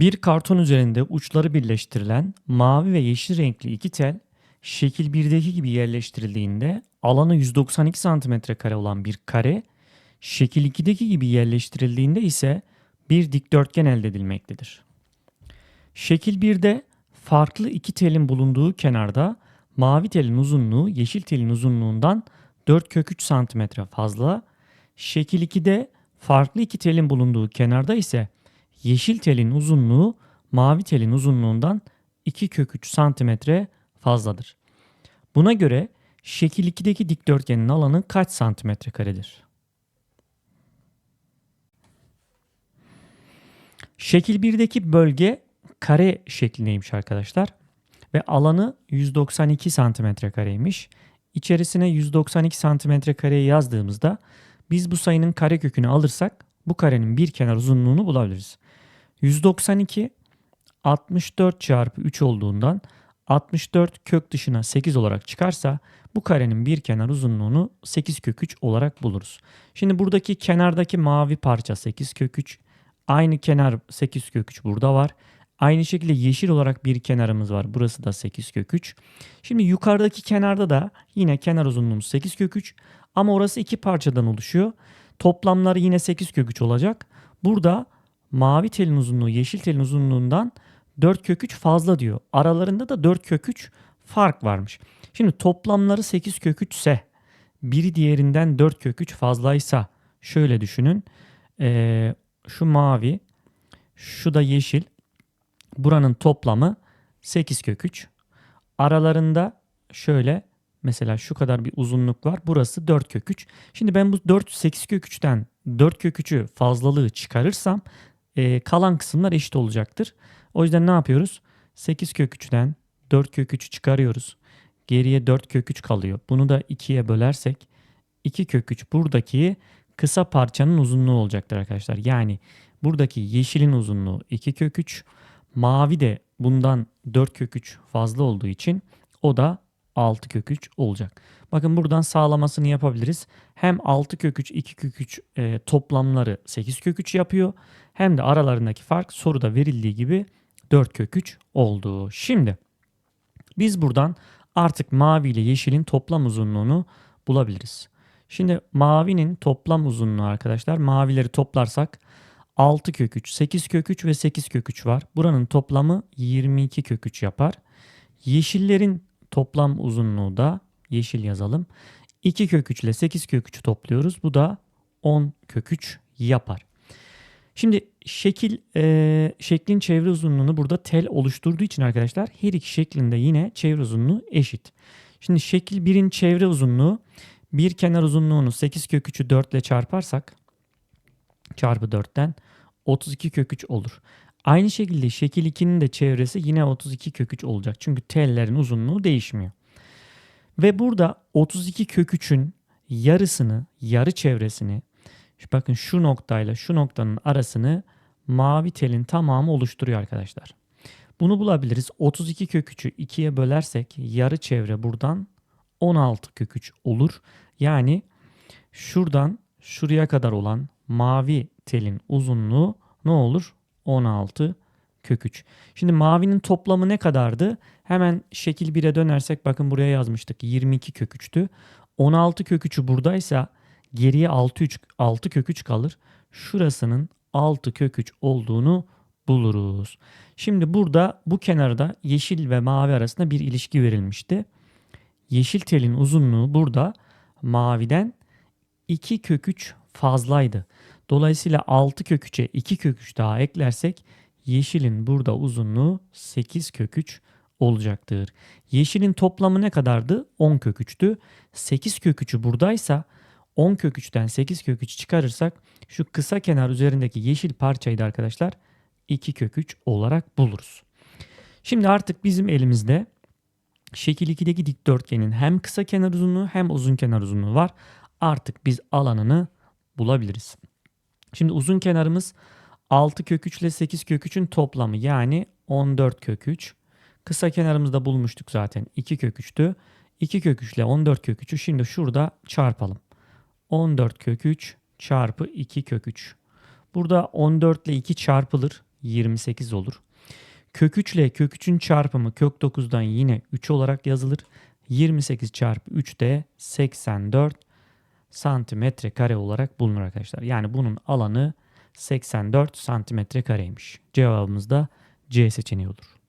Bir karton üzerinde uçları birleştirilen mavi ve yeşil renkli iki tel şekil 1'deki gibi yerleştirildiğinde alanı 192 cm kare olan bir kare, şekil 2'deki gibi yerleştirildiğinde ise bir dikdörtgen elde edilmektedir. Şekil 1'de farklı iki telin bulunduğu kenarda mavi telin uzunluğu yeşil telin uzunluğundan 4 kök 3 cm fazla, şekil 2'de farklı iki telin bulunduğu kenarda ise yeşil telin uzunluğu mavi telin uzunluğundan 2 kök 3 santimetre fazladır. Buna göre şekil 2'deki dikdörtgenin alanı kaç santimetre karedir? Şekil 1'deki bölge kare şeklindeymiş arkadaşlar. Ve alanı 192 santimetre kareymiş. İçerisine 192 santimetre kareyi yazdığımızda biz bu sayının kare kökünü alırsak bu karenin bir kenar uzunluğunu bulabiliriz. 192 64 çarpı 3 olduğundan 64 kök dışına 8 olarak çıkarsa bu karenin bir kenar uzunluğunu 8 kök 3 olarak buluruz. Şimdi buradaki kenardaki mavi parça 8 kök 3. Aynı kenar 8 kök 3 burada var. Aynı şekilde yeşil olarak bir kenarımız var. Burası da 8 kök 3. Şimdi yukarıdaki kenarda da yine kenar uzunluğumuz 8 kök 3. Ama orası iki parçadan oluşuyor. Toplamları yine 8 kök 3 olacak. Burada mavi telin uzunluğu yeşil telin uzunluğundan 4 kök 3 fazla diyor. Aralarında da 4 kök 3 fark varmış. Şimdi toplamları 8 kök 3 ise biri diğerinden 4 kök 3 fazlaysa şöyle düşünün. Ee, şu mavi şu da yeşil. Buranın toplamı 8 kök 3. Aralarında şöyle mesela şu kadar bir uzunluk var. Burası 4 kök 3. Şimdi ben bu 4 8 kök 3'ten 4 kök 3'ü fazlalığı çıkarırsam e, kalan kısımlar eşit olacaktır. O yüzden ne yapıyoruz? 8 kök 3'ten 4 kök 3'ü çıkarıyoruz. Geriye 4 kök 3 kalıyor. Bunu da 2'ye bölersek 2 kök 3 buradaki kısa parçanın uzunluğu olacaktır arkadaşlar. Yani buradaki yeşilin uzunluğu 2 kök 3. Mavi de bundan 4 kök 3 fazla olduğu için o da 6 kök 3 olacak. Bakın buradan sağlamasını yapabiliriz. Hem 6 kök 3, 2 kök 3 e, toplamları 8 kök 3 yapıyor. Hem de aralarındaki fark soruda verildiği gibi 4 kök 3 oldu. Şimdi biz buradan artık mavi ile yeşilin toplam uzunluğunu bulabiliriz. Şimdi mavinin toplam uzunluğu arkadaşlar mavileri toplarsak 6 kök 3, 8 kök 3 ve 8 kök 3 var. Buranın toplamı 22 kök 3 yapar. Yeşillerin toplam uzunluğu da yeşil yazalım. 2 kök 3 ile 8 kök 3'ü topluyoruz. Bu da 10 kök 3 yapar. Şimdi şekil e, şeklin çevre uzunluğunu burada tel oluşturduğu için arkadaşlar her iki şeklinde yine çevre uzunluğu eşit. Şimdi şekil 1'in çevre uzunluğu bir kenar uzunluğunu 8 kök 3'ü 4 ile çarparsak çarpı 4'ten 32 kök 3 olur. Aynı şekilde şekil 2'nin de çevresi yine 32 kök 3 olacak. Çünkü tellerin uzunluğu değişmiyor. Ve burada 32 kök 3'ün yarısını, yarı çevresini bakın şu noktayla şu noktanın arasını mavi telin tamamı oluşturuyor arkadaşlar. Bunu bulabiliriz. 32 kök 3'ü 2'ye bölersek yarı çevre buradan 16 kök 3 olur. Yani şuradan şuraya kadar olan mavi telin uzunluğu ne olur? 16 kök 3. Şimdi mavinin toplamı ne kadardı? Hemen şekil 1'e dönersek bakın buraya yazmıştık. 22 kök 3'tü. 16 kök 3'ü buradaysa geriye 6, 3, 6 kök 3 kalır. Şurasının 6 kök 3 olduğunu buluruz. Şimdi burada bu kenarda yeşil ve mavi arasında bir ilişki verilmişti. Yeşil telin uzunluğu burada maviden 2 kök 3 fazlaydı. Dolayısıyla 6 kök 3'e 2 kök 3 daha eklersek yeşilin burada uzunluğu 8 kök 3 olacaktır. Yeşilin toplamı ne kadardı? 10 kök 3'tü. 8 kök 3'ü buradaysa 10 kök 3'ten 8 kök 3 çıkarırsak şu kısa kenar üzerindeki yeşil parçayı da arkadaşlar 2 kök 3 olarak buluruz. Şimdi artık bizim elimizde şekil 2'deki dikdörtgenin hem kısa kenar uzunluğu hem uzun kenar uzunluğu var. Artık biz alanını bulabiliriz. Şimdi uzun kenarımız 6 kök 3 ile 8 kök 3'ün toplamı yani 14 kök 3. Kısa kenarımızda bulmuştuk zaten 2 kök 3'tü. 2 kök 3 ile 14 kök 3'ü şimdi şurada çarpalım. 14 kök 3 çarpı 2 kök 3. Burada 14 ile 2 çarpılır. 28 olur. Kök 3 ile kök 3'ün çarpımı kök 9'dan yine 3 olarak yazılır. 28 çarpı 3 de 84 santimetre kare olarak bulunur arkadaşlar. Yani bunun alanı 84 santimetre kareymiş. Cevabımız da C seçeneği olur.